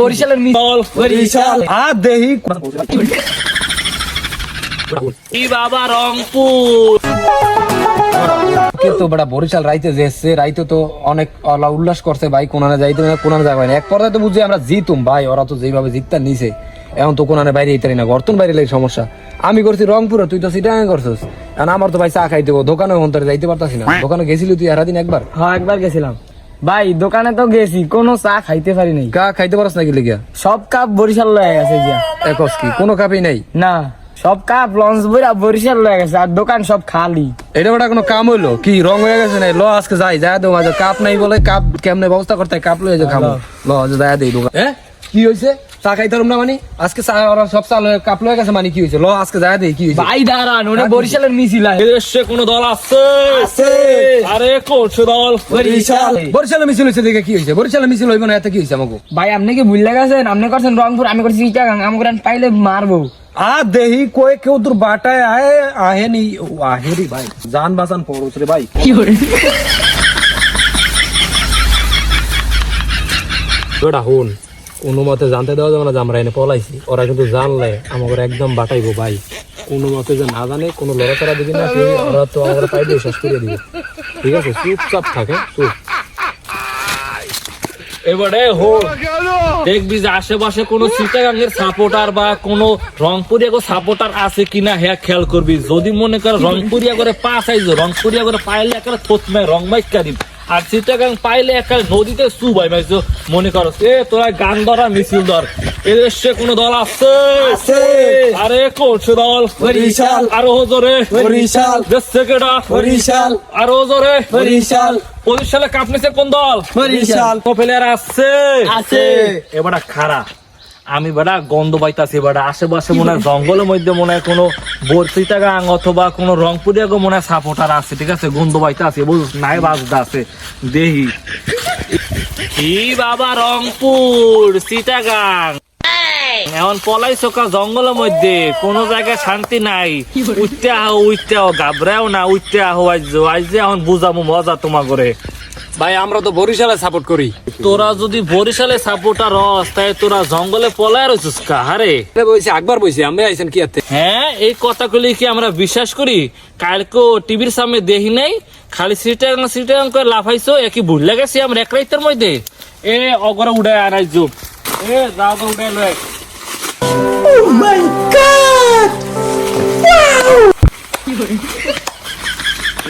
বরিশালের বরিশাল। আর দেহি বাবা রংপুর। কিন্তু বড় বরিশাল রাইতে যেছে রাইতে তো অনেক অলা উল্লাস করছে ভাই কোনানে যাইতে না কোনানে যাবে না। এক পর্যায়ে তো বুঝি আমরা জিতুম ভাই ওরা তো যেভাবে জিততার নিছে। এখন তো কোনানে বাইরে ইতারি না গর্তন বাইরে লাগে সমস্যা। আমি করছি রংপুরে তুই তো সিটাঙ্গে করছিস। এখন আমার তো ভাই চা খাইতে দোকানে অন্তরে যাইতে পারতাছি না। দোকানে গেছিলি তুই সারাদিন একবার? হ্যাঁ একবার গেছিলাম। ভাই দোকানে তো গেছি কোনো চা খাইতে পারি নাই। কা খাইতে পারস নাকি লেগিয়া? সব কাপ বরিশাল লয়ে গেছে গিয়া। একস কি কোনো কাপই নাই? না সব কাপ লঞ্চ বইরা বরিশাল লয়ে গেছে আর দোকান সব খালি। এটা ওটা কোনো কাম হইল? কি রং হয়ে গেছে নাই? ল আজকে যাই যা দেবো মাঝে কাপ নাই বলে কাপ কেমনে ব্যবস্থা করতে কাপ লয়ে যে খাব ল আজ যা দেই দোকান। হ্যাঁ কি হয়েছে চা খাইতে না মানে? আজকে চা ওরা সব চা লয়ে- কাপ লয়ে গেছে মানে কি হয়েছে? ল আজকে যা দেই কি হয়েছে? ভাই দাঁড়ান ওটা বরিশালের মিছিল আছে। কোন দল আছে? আরে কোচ দল। বরিশাল। বরিশালে। মিছিল হয়েছে দেখে কি হয়েছে? বরিশালে মিছিল হইব না এত কি হয়েছে আমাকে ভাই আপনি কি ভুলে গেছেন আপনি করছেন রংপুর আমি করছি চিটাগাং আমাকে পাইলে মারবো। আ দেহি কয়ে কেউ তোর বাটায় আয়ে আহে নি আহে রে ভাই। জান বাসান পড়োস রে ভাই। কি করে? ওটা হুন। কোনো মতে জানতে দেওয়া যাবে না যে আমরা এনে পলাইছি। ওরা কিন্তু জানলে আমাকে একদম বাটাইবো ভাই। কোনো মতে যে না জানে, কোনো লড়াচড়া দিবি না ওরা তো আমরা পাই দিয়ে শেষ করে দিবে। ঠিক আছে? চুপচাপ থাকে, চুপ। এবারে হো, দেখবি যে আশেপাশে কোনো চিটাগাঙ্গের সাপোর্টার বা কোনো রংপুরিয়া করে সাপোর্টার আছে কিনা হ্যাঁ খেয়াল করবি। যদি মনে কর রংপুরিয়া করে পা সাইজ রংপুরিয়া করে পাইলে একটা থতমে, রং মাইকা দিবি। আর চিটাগাং পাইলে একটা নদীতে সু ভাই মাইছো মনে করো এ তোরা গান ধরা মিছিল ধর এদেশে কোন দল আছে আরে কোচ দল বরিশাল। আরও জোরে বরিশাল। দেশ থেকে। বরিশাল। আরও জোরে বরিশাল বরিশালে কাপ নিছে কোন দল বরিশাল। প্লেয়ার আছে আছে। এবারে খারা আমি বেড়া গন্ধ পাইতাছি বেড়া। আশেপাশে মনে হয় জঙ্গলের মধ্যে মনে হয় কোনো বর্ষিতা গাং অথবা কোনো রংপুরিয়া গো মনে হয় সাপোর্টার আছে, ঠিক আছে? গন্ধ পাইতাছি, বুঝ? নাই বাজদা আছে। দেহি। কি বাবা, রংপুর, চিটাগাং। এখন পলাই চোকা জঙ্গলের মধ্যে, কোনো জায়গায় শান্তি নাই। উঠতে আহো, উঠতে আহ গাবরাও না, উঠতে আহো আজ আজ এখন বুঝাবো মজা তোমা করে ভাই আমরা তো বরিশালে সাপোর্ট করি। তোরা যদি বরিশালে সাপোর্টার হস তাই তোরা জঙ্গলে পলায় রয়েছিস কাহারে বইছি একবার বইছি আমি আইছেন কি আতে? হ্যাঁ এই কথাগুলি কি আমরা বিশ্বাস করি? কালকে টিভির সামনে দেখি নাই? খালি সিটাং সিটাং করে লাফাইছো একই ভুল গেছি আমরা এক রাইতের মধ্যে? এ অগরে উড়ে আনাই যুগ। এ যাও তো উড়ে লয়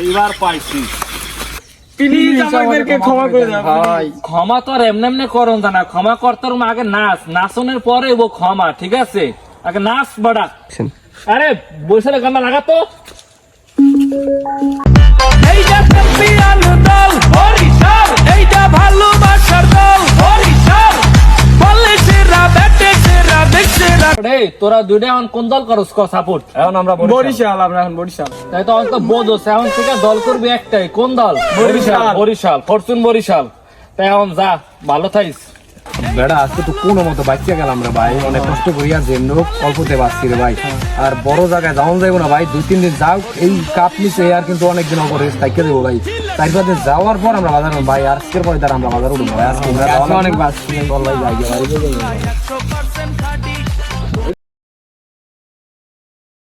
এইবার পাইছি। প্লিজ আমাদেরকে ক্ষমা করে দাও ভাই। ক্ষমা তো আর এমনি এমনি করুন না ক্ষমা করতে মা আগে নাচ। নাচনের পরে ও ক্ষমা ঠিক আছে? আগে নাচ বাড়া। আরে বৈশালে গানা লাগাতো রে তোরা দুইটা এখন কোন দল করস? ক সাপোর্ট এখন আমরা বরিশাল। আমরা এখন বরিশাল। তাই তো অন্ত বোধ এখন থেকে দল করবি একটাই। কোন দল? বরিশাল। বরিশাল ফরচুন বরিশাল। তাই এখন যা ভালো থাইস বেড়া আজকে তো কোনো মতো বাচ্চা গেলাম রে ভাই। অনেক কষ্ট করি আর অল্পতে বাঁচছি রে ভাই। আর বড় জায়গায় যাওয়া যাইব না ভাই। দুই তিন দিন যাও এই কাপ নিচে আর কিন্তু অনেক দিন অপরে থাইকে দেবো ভাই। পাঁচ দিন যাওয়ার পর আমরা বাজার ভাই। আজকের পরে তার আমরা বাজার উঠবো ভাই। আজকে অনেক বাস ভাই ভাই